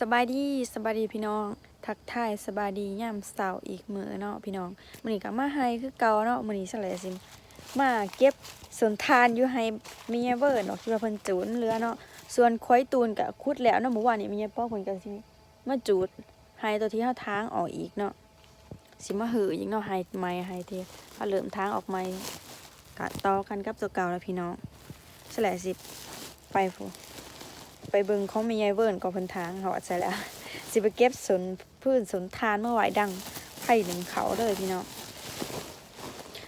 สบายดีสบายดีพี่น้อง ทักทายสบายดีย่ำเสาอีกมือเนาะพี่น้องมือนี้ก็มาให้คือเก่าเนาะมือนี้ซะแหละสิมาเก็บสนทานอยู่ให้มีเวอร์เนาะที่ว่าเพิ่นจูดเรือเนาะส่วนควายตูนก็ขุดแล้วเนาะเมื่อวานนี้มีป้อกเพิ่นก็สิมาจูดให้ตัวที่เฮาทางออกอีกเนาะสิมาหืออีกเนาะให้ใหม่ให้ที่เฮาเริ่มทางออกใหม่ก็ต่อกันกับตัวเก่าแล้วพี่น้องซะแหละสิไปฟู ไปเบิ่งของแม่ยายเวิร์นก็เพิ่นทางเขาอัดใส่แล้ว สิไปเก็บสนพืชสนทานเมื่อไหวดังไผ่หนึ่งเขาเลยพี่น้อง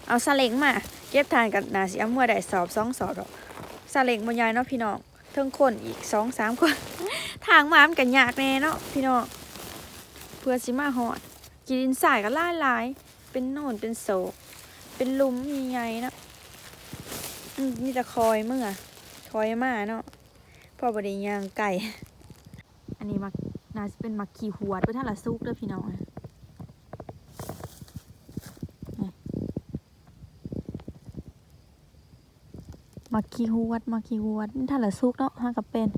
เอาซาเล้งมา เก็บทานกับนาสิเอาเมื่อได้สอบสองสอบดอกซาเล้งบรรยายเนาะพี่น้องเทิงคนอีกสองสามคน ทางมามันกันยากแน่เนาะพี่น้องเพื่อสิมาหอด กินสายก็ล่าลาย เป็นโน่นเป็นโศก เป็นลุมใหญ่ๆเนาะนี่จะคอยเมื่อคอยมาเนาะ พ่อบไดีย่างไก่ อันนี้มักน่าจะเป็นมักขี่หัวดเพื่อท่าละซุกเด้อพี่น้องนี่มักขี่หัวดมักขี่หัวดนี่ท่าละซุกเนาะห้ากับเป็น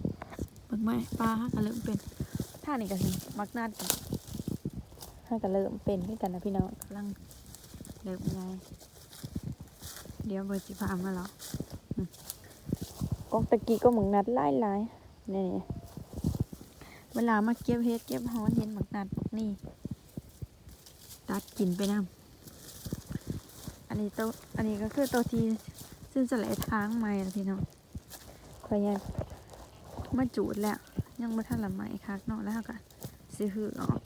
เบิ่งไหมปลาห้ากับเริ่มเป็นท่านี่กันมักนาดกันห้ากับเริ่มเป็นด้วยกันนะพี่น้องกำลังเริ่มไงเดี๋ยวเบอร์สิพามาแล้ว กอกตะกี้ก็หมึงนัดไล่ไล่นี่นี่เวลามาเก็บเฮ็ดเก็บฮอนเห็นหมึกนัดพวกนี้ตัดกินไปน้ำอันนี้โตวอันนี้ก็คือตัวที่ซึ่งสลายทางใหม่นะพี่น้องคอยยังมาจูดแล้ว ยังไม่ทันละไหมคักเนาะแล้วก็สิหือออก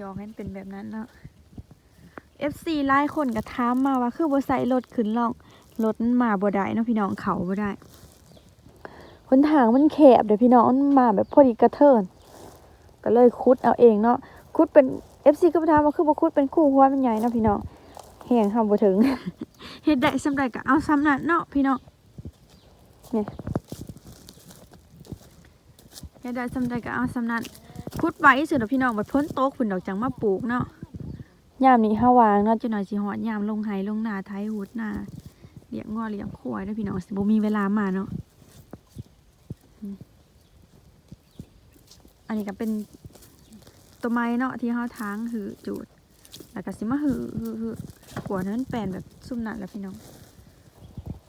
ยอกให้มันเป็นแบบนั้นเนาะ FC ไล่คนก็ถามมาว่าคือบ่ใส่รถขึ้นล่อง รถมันมาบ่ได้เนาะพี่น้องเขาบ่ได้คนทางมันแคบเดี๋ยวพี่น้องมันมาแบบพอดีกระเทินก็เลยคุดเอาเองเนาะคุดเป็น FC ก็ไปถามว่าคือบ่คุดเป็นคู่หัวมันใหญ่เนาะพี่น้องแหงทำบ่ถึงเฮ็ดได้สำใดก็เอาซ้ำนั้นเนาะพี่น้องนี่เฮ็ดได้สำใดก็เอาซ้ำนั้นคุดไว้สุดพี่น้องบัดพ้นโต๊ะคุณดอกจังมาปลูกเนาะยามนี้เฮาวางเนาะจังหน่อยสิฮอดยามลงไห้ลงนาไทยหุดนา เลี้ยงงัวเลี้ยงควายเด้วยพี่น้องสิบ่มีเวลามาเนาะอันนี้ก็เป็นตัวไม้เนาะที่เฮาทางหือจูด แล้วก็สิมาหือหือหือหัวนั้นแปลนแบบซุ่มนั่นแหล้วพี่น้อง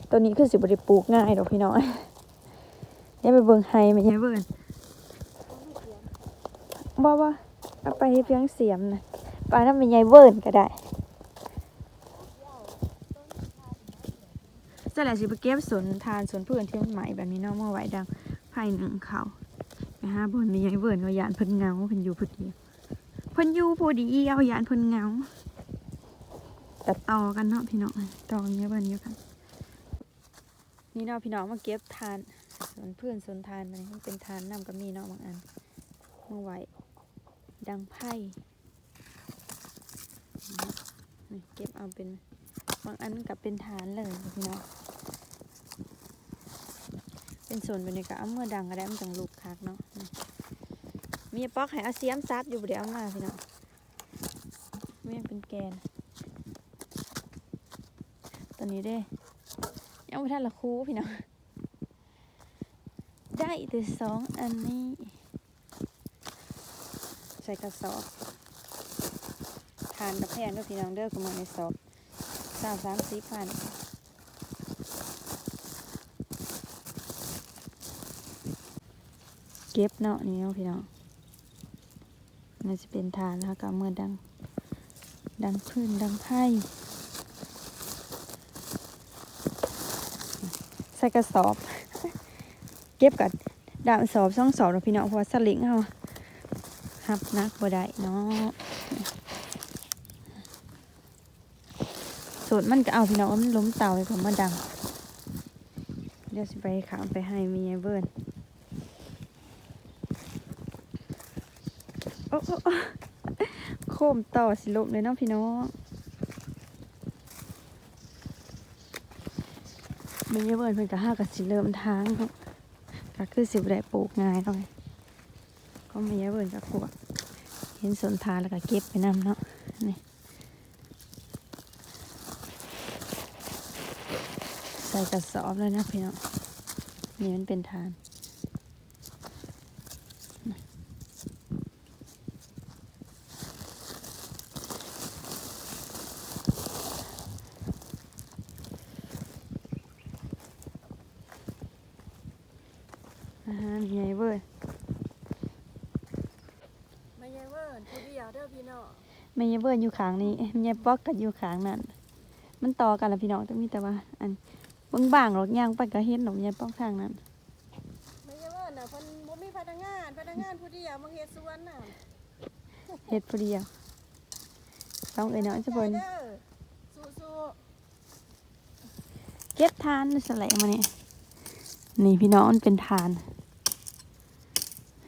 ตัวนี้คือสิบ่ได้ปลูกง่ายดอกพี่น้องอย่าไปเบิ่งไฮมันอย่เบิ่งบ่ว่าเอาไปเพียงเสียมนะปลานั้นเป็นใหญ่เบิ่นก็ได้ จะแหละสิไปเก็บสวนทานสวนพืชที่มันใหม่แบบนี้เนาะมื่อไหวดังภายหนึ่งเขาไปหาบนมีไอ้เบิร์นเอายานเพิ่นเงาเพิ่นอยู่พอดีเพิ่นอยู่พอดีเอายานเพิ่นเงาแต่ต่อกันเนาะพี่น้องต่อกันเยเบิร์นเยอะกันนี่เนาะพี่น้องมาเก็บทานสวนพืชสวนทานมันมันเป็นทานน้ำก็มีเนาะบางอันเมื่อไหวดังไพ่เก็บเอาเป็น บางอันกับเป็นฐานเลยพี่น้องเป็นส่วนบรรยากาศเอาเมื่อดังก็ได้มันจังลูกคักเนาะมีป๊อกให้อาเซียมซัดอยู่เดี๋ยวเอามาพี่น้องไม่เป็นแกน ตอนนี้เด้ยังไม่ทันละคูพี่น้องได้แต่สองอันนี้ ใส่กระสอบทานกระแพงด้วยพี่น้องเด้อประมาณในสอบ สามสามสี่พันเก็บเนาะนี่เนาะพี่น้องน่าจะเป็นทานแล้วก็เมื่อดัง ดังพื้นดังไพ่ใส่กระสอบ เก็บกับดามสอบสองสอบเนาพี่น้องเพราะว่าสลิงเอาหับนักบ่ได้เนาะ สูตรมันก็เอาพี่น้องมันล้มเตาให้ผมมาดัง เดี๋ยวสิไปขามไปให้มีไอ้เบิร์นโอ้โอ้โคมต่อสิลมเลยเนาะพี่น้องมีไอ้เบิร์นเพิ่นก็ห้ากับสิเริ่มทางก็คือสิบได้ปลูกง่ายเนาะก็มีไอ้เบิร์นกับขวดเห็นสนทานแล้วก็เก็บไปนำเนาะนี่ ใส่กระสอบเลยนะพี่น้องนี่มันเป็นทานอาหารใหญ่เว้ยไม่ใหญ่เว้ยผู้เดียวอพี่น้อม่ใหญ่เว้ยอยู่ขางนี้ไม่ยหญ่ป๊อกกันอยู่ขางนั้นมันต่อกันละพี่น้องต้องมีแต่ว่า อัน เบิ่งบ้างหรอกย่างไปก็เห็นหนมใหญ่ป๊อกทางนั้นไม่ใช่เวิร์นน่ะเพิ่นบ่มีพนักงานพนักงานผู้เดียวมาเฮ็ดสวนน่ะเฮ็ดผู้เดียวต้องเอ้ยเนาะจะเพิ่นเด้อสู้เก็บทานสไลด์มานี่นี่พี่น้องมันเป็นทาน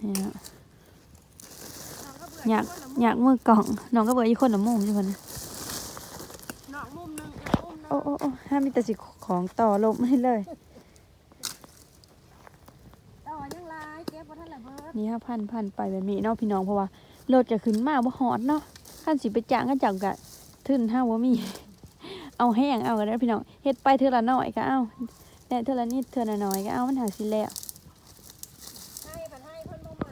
นี่เนาะๆน้องก็เบื่ออยากคนละอยากมือกล่องน้องก็เบื่ออีกคนละมุมใช่ไหมนะน้องมุมหนึงอีกมุมหนึงโอ้โอ้โอ้ห้ามมีแต่สิ ของต่อลมให้เลย ต่อยังหลายเก็บบ่ทันละเบิดนี่ห้าพันพันไปแบบนี้เนาะพี่น้องเพราะว่ารถจะขึ้นมาบ่ฮอดเนาะขั้นสิไปจ้างก็จังกะทึนห้าว่ามี เอาแห้งเอาก็ได้พี่น้องเฮ็ดไปเทื่อละน้อยก็เอาแต่เทื่อละนิดเทื่อละน้อยก็เอามันหาสิแล้วให้เพิ่นให้เพิ่นบ่ใหม่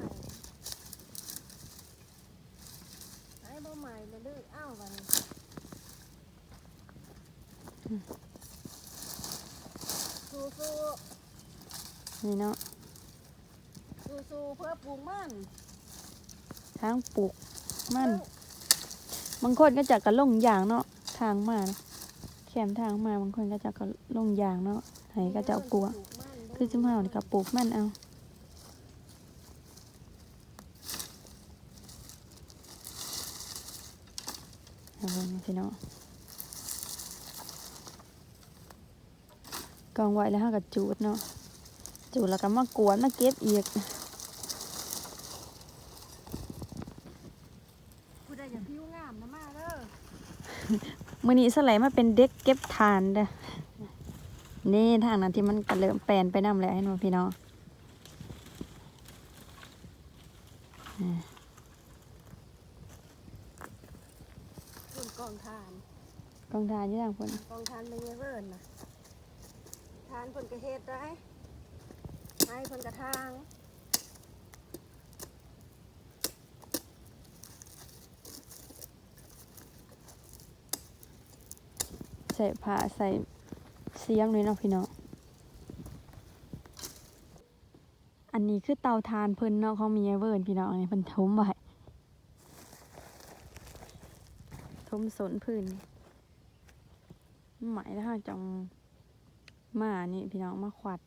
ให้บ่ใหม่เลยดื้อเอ้าบัดนี้สู้ๆ นี่เนาะสู้ๆเพื่อปลูกมันทางปลูกมันบางคนก็จะกระลงยางเนาะทางมานะแคมทางมาบางคนก็จะกระลงยางเนาะให้ก็จะเอากลัว คือจุ่มเฮานี่ก็ปลูกมันเอาเอาเบิ่งนี่พี่น้องกองไว้แล้วเฮาก็จูดเนาะ จูดแล้วก็มากวนมาเก็บอีกผู้ใดอยากผิวงามนะมาเด้อมื้อนี้สไลด์มาเป็นเด็กเก็บทานเด้อนี่ทางนั้นที่มันก็เริ่มแปลนไปนำแล้วให้หนูพี่น้องอ่าส่วนกองทาน กองทานอยู่ทางพุ่นกองทานไม่เงเวิร์นนะทานเพิ่นกระเฮ็ดได้ ให้เพิ่นกระทางใส่ผ้าใส่เสียมเลยเนาะพี่น้องอันนี้คือเตาทานเพิ่นเนาะเของมีไอเวิร์นพี่น้องอันนี้เพิ่นทมไว้ทมสนพื้นหมายแล้วฮะจังมานี่พี่น้องมาขวัด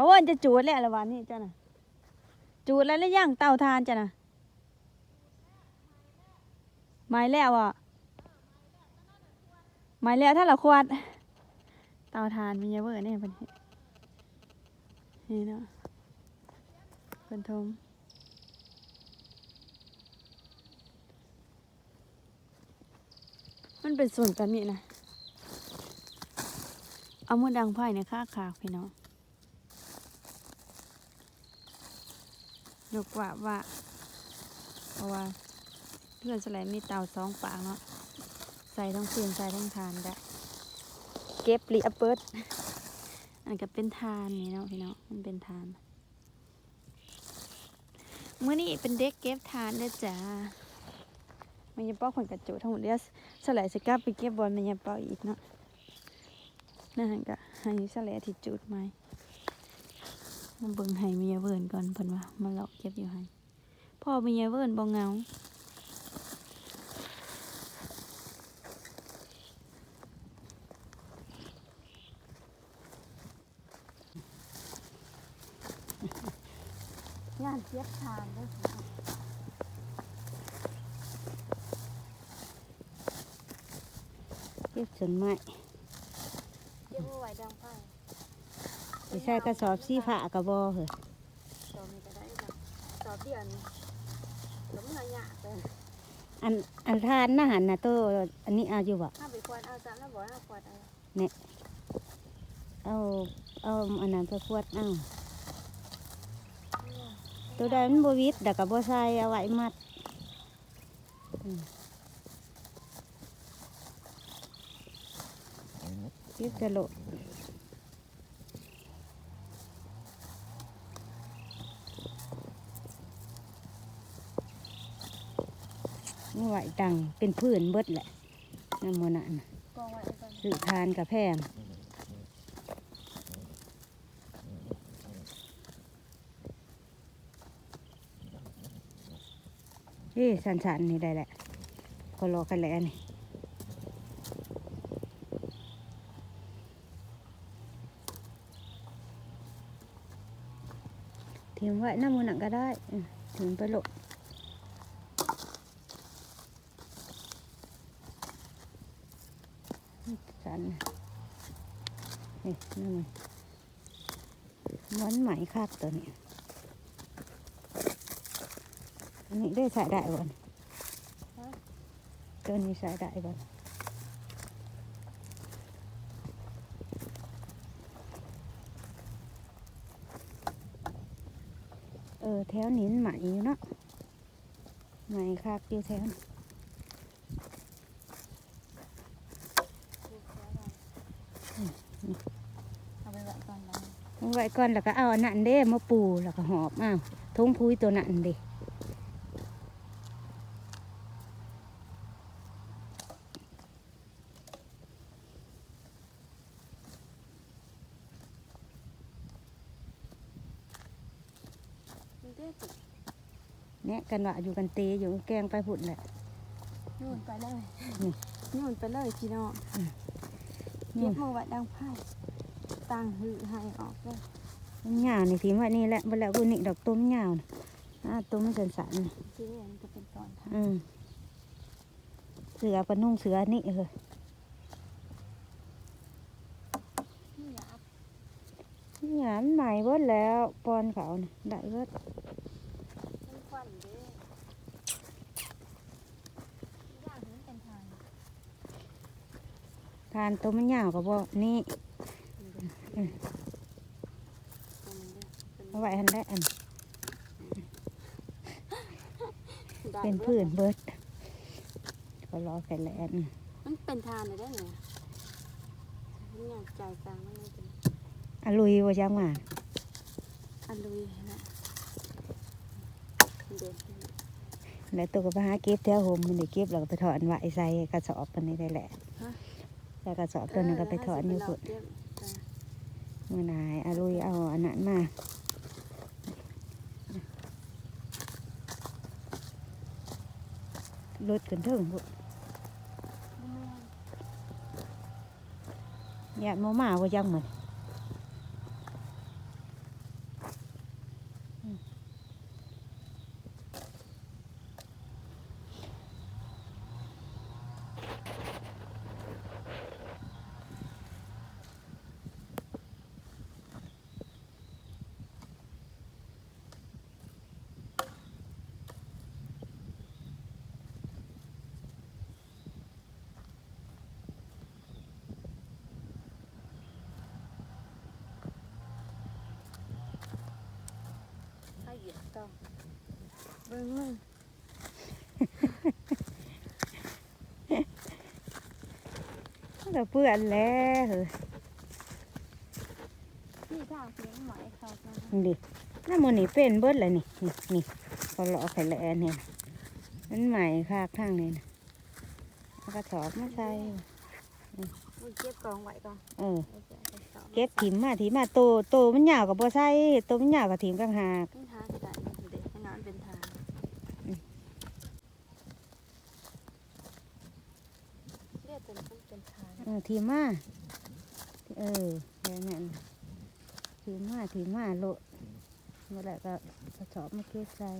ปะวิร์นจะจูดแล้วละวันนี้จ้ะน่ะจูดแล้วแล้วย่างเตาทานจ้ะน่ะไม้แล้วอะหมายแล้วถ้าเราควดเตาทานมีเยอะเวอร์เนี่ยเป็นนี่เนาะเป็นทมมันเป็นส่วนแบบนี้นะเอามือดังไพ่ในข้าขาพี่น้อง ยกว่าว่าเพราะว่าเพื่อนสไลด์มีเตาสองปากเนาะใส่ทั้งเสียนใส่ทั้งทานได้เก็บลีอัปเปิดอันก็เป็นทานนี่เนาะพี่เนาะมันเป็นทานเมื่อนี้เป็นเด็กเก็บทานเด้อจ้ามันยังป้อกคนกระจุทั้งหมดเดียวสลายสกลับไปเก็บบอลมันยังป้ออีกเนาะนั่นก็ให้สลายที่จุดไหม มาเบิ่งให้เมียเวิร์นก่อนเพิ่นว่ามาเลาะเก็บอยู่ให้พ่อเมียเวิร์นบ่เงางานเก็บทานเด้อพี่น้องเก็บส่วนไม้ เก็บเอาไว้ดังไฟ ไปใส่กระสอบสีผ้ากระบอเหรอตอนนี้ก็ได้ละต่อเดียวนี่ล้มหายากเลยอันอันทานน่าหันนะโตอันนี้เอาอยู่บ่ห้าไปควรเอาจานแล้วบอกห้าควรเอาเอาเอาอันนั้นไปขวดเอาตัวใดมันบวิดแต่กับบ่ใส่เอาไว้มัดอืมเก็บกระโหลก ม่ไหวตังเป็นพื้นเบิดแหละน้ำมันสื่อทานกับแพงนี่สันๆนี่ได้แหละคนรอกันแล้วนี่ถึมไว้น้ำมันนั่งก็ได้ ถึงไปหลบ เฮ้ยน้ำมันมันไหมคักตัวนี้อันนี้ได้ใส่ได้บ่นตัวนี้ใส่ได้บ่นเออแถวนี้นไหมอยู่เนาะไหมคักอยู่แถวนี้ เอาไปไว้ก่อนนะ เอา ไว้ก่อนแล้วก็เอาอันนั้นเด้มาปูแล้วก็หอบอ้าวทงพุยตัวนั้นเด้มันเด้ติเนี่ยกันว่าอยู่กันเตอยู่แกงไปพุ่นแหละนู่นไปเลยนี่นู่นไปเลยพี่น้องนี่เก็บมาไว้ดังไพ่ ตั้งหือให้ออกเลยมันยาวนี่ทีว่านี่แหละเวลากูนี่ดอกต้มยาวนะอ่าต้มสันสันๆน่ะทีนี้มันจะเป็นตอนทางอืมเสือปะนุ่งเสือนี่เออนี่อยากหยามใหม่เบิดแล้วปอนเขาน่ะได้เบิดมันควันเด้ย่างมันเป็นทางทานต้มมันยาวกับบ่นี่อืม เอาไว้หันได้อันได้เป็นบิดพื้นเบิดก็รอแค่แลนมันเป็นทานเลยได้ไงมันอยากใจกลางมันเลยเป็นอะลุยว่าจังมาอันลุยนะเด็ดแล้วตัวก็ไปหาเก็บแถวโฮมมันได้เก็บแล้วก็ไปถอนไว้ใส่กระสอบมันนี่ได้แหละแล้วกระสอบตัวนึงก็ไปถอนอยู่พุ่นเมื่อนายอะลุยเอาอันนั้นมาลดกันเถิงพุ่นญาติมามาว่าจังเหมือน เบิ้งมึงก็เปื้อนแล้วเฮ้ยนี่ทางเพียงไหมเขาจะนี่ดิน้ำมันนี่เป็นเบิดเลยนี่ นี่นี่ก็เลาะไข่แลนเนี่ยมันใหม่คากทางนี่นะเอากระสอบมาใส่มึงเก็บกองไว้ก่อน เออเอาจะเอาสอบมาเก็บถิ่มมาถิ่มมาโตโตมันยาวกับบัวไส้โตมันยาวกับถิ่มกังหาก เป็นทางก็ได้เด็กให้นอนเป็นทางเรียกเป็นผู้เป็น ที่มาเออแบบนั้นถิ่มาถิ่มมาโลดเมื่อไรก็กระสอบมาเก็บใส่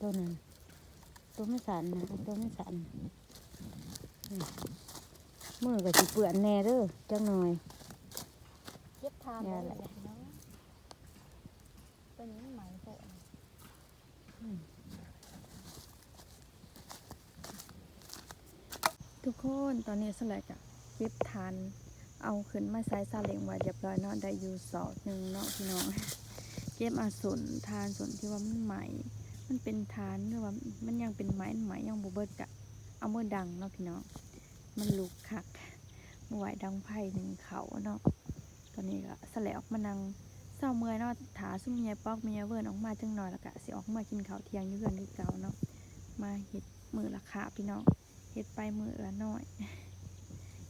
ตัวนั้นตัวไม่สันนะเอาตัวไม่สันอืมมือก็สิเปื่อนแน่เด้อจังหน่อยเก็บทางอย่าไว้แหละเลยเนาะตัวนี้ไหมโปะทุกคนตอนนี้สลักอะเก็บทานเอาขึ้นมาใส่ซาเล้งไว้เรียบร้อยเนาะได้อยู่สอบหนึ่งเนาะพี่น้องเก็บอาสนทานสนที่ว่ามันใหม่ มันเป็นทานหรือว่ามันยังเป็นไม้ใหม่ยังบ่เบิดกะเอาเมื่อดังเนาะพี่น้องมันลุกคักเมื่อไหวดังไผ่หนึ่งเขาเนาะตอนนี้ก็สแลออกมานังเศร้าเมื่อยเนาะถาซุ่มยายปอกเมียเวิร์นออกมาจังหน่อยล้วก็สิออกมากินข้าวเที่ยงอยู่เพื่อนคือเก่าเนาะมาเฮ็ดมือละขาพี่น้องเฮ็ดไปมือละน้อย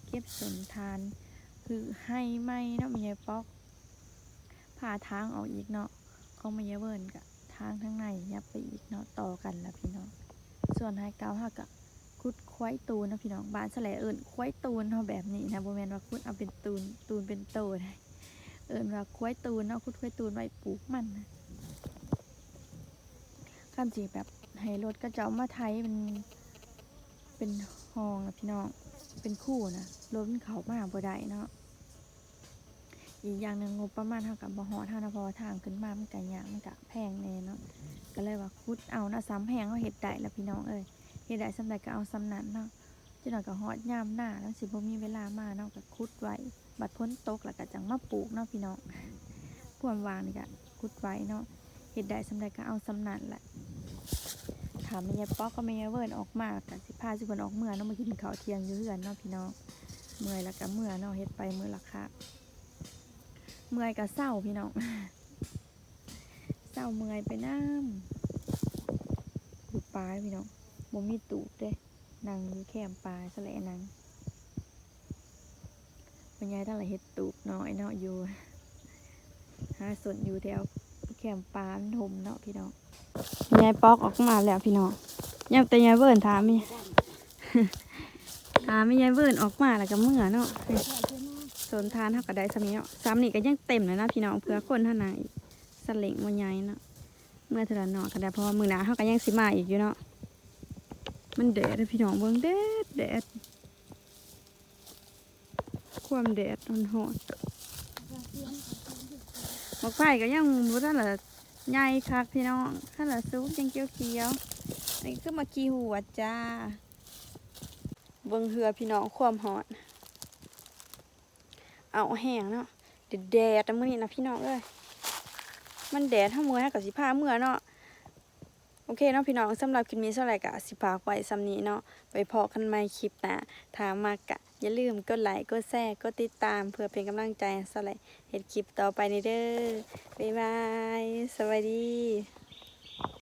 เก็บสนทาน คือให้ไหมเนาะเมียปอกผ่าทางออกอีกเนาะของเมียเวิร์นกับทางทั้ง บไปอีกเนาะต่อกันละพี่น้อง ส่วนไฮเก้าหักกะคุดควายตูนนะพี่น้องบ้านแสลเอิญควายตูนเฮาแบบนี้นะโบแมนว่าคุดเอาเป็นตูนตูนเป็นโตได้เอิญว่าควายตูนเนาะคุดควายตูนไว้ปลูกมันนะคำจีแบบให้รถกระเจ้ามาไทยมันเป็นห้องนะพี่น้องเป็นคู่นะรถมันเขามาบ่ได้เนาะ อีกอย่างหนึ่งงบประมาณเท่ากับบ่ฮอเท่านะพอทางขึ้นมามันก็ยากมันก็แพงแน่เนาะก็เลยว่าคุดเอานะซ้ำแพงเขาเห็ดได้แล้วพี่น้องเอ้ยเห็ดได้ซ้ำใดก็เอาซ้ำนั้นเนาะจังหน่อยก็ฮอดยามหน้าแล้วสิบ่มีเวลามาเนาะก็คุดไว้ บัดพ้นตกแล้วก็จังมาปลูกเนาะพี่น้องพวมวางนี่ก็คุดไว้เนาะเห็ดได้ซ้ำใดก็เอาซ้ำนั้นแหละถามแม่ยายป๊อกก็แม่ยายเวิร์นออกมาก็สิพาสิเพิ่นออกเมื่อเนาะมากินข้าวเที่ยงอยู่เฮือนเนาะพี่น้องเมื่อยแล้วก็เมื่อเนาะเฮ็ดไปมื้อละค่ะ เมื่อยก็เศร้าพี่น้องเศร้าเมื่อยไปน้ำอยู่ปลาพี่น้องบ่มีตูดเด้นั่งอยู่แคมปลาสะแหละนังเป็นไงทั้งหลายเฮ็ดตูบน้อยเนาะอยู่หาสนอยู่แถวแคมปลามันถมเนาะพี่น้องยายปอกออกมาแล้วพี่น้องยังแต่ยายเวิร์นถามมีถามมียายเวิร์นออกมาแล้วก็เมื่อเนาะ สนทานเท่ากับได้สามีเนาะสามนี่ก็ยังเต็มเลยนะพี่น้องเพื่อคนเท่านั้นสเล็งมันใหญ่เนาะเมื่อเทละเนาะก็ได้เพราะว่ามือหนาเขาก็ยังสิมาอีกอยู่เนาะมันแดดเด้อพี่น้องเบิ่งแดดแดดความแดดมันหดหมกไฟก็ยังบ่ทันละใหญ่คักพี่น้องคันละสุกยังเขียวๆอันนี้คือมากีหัวจ้าเบิ่งเหือพี่น้องความหอด เอาแห้งเนาะแดดแต่มื้อนี้นะพี่น้องเอ้ยมันแดดทั้งมือให้กับสิผ้าเมื่อเนาะโอเคเนาะพี่น้องสำหรับคลิปนี้เท่าไหร่กะสิพากไว้ซ้ำนี้เนาะไปพอกันใหม่คลิปน้าถามมากะอย่าลืมกดไลค์กดแชร์กดติดตามเพื่อเป็นกำลังใจให้สไลด์เห็นคลิปต่อไปในเด้อบ๊ายบาย สวัสดี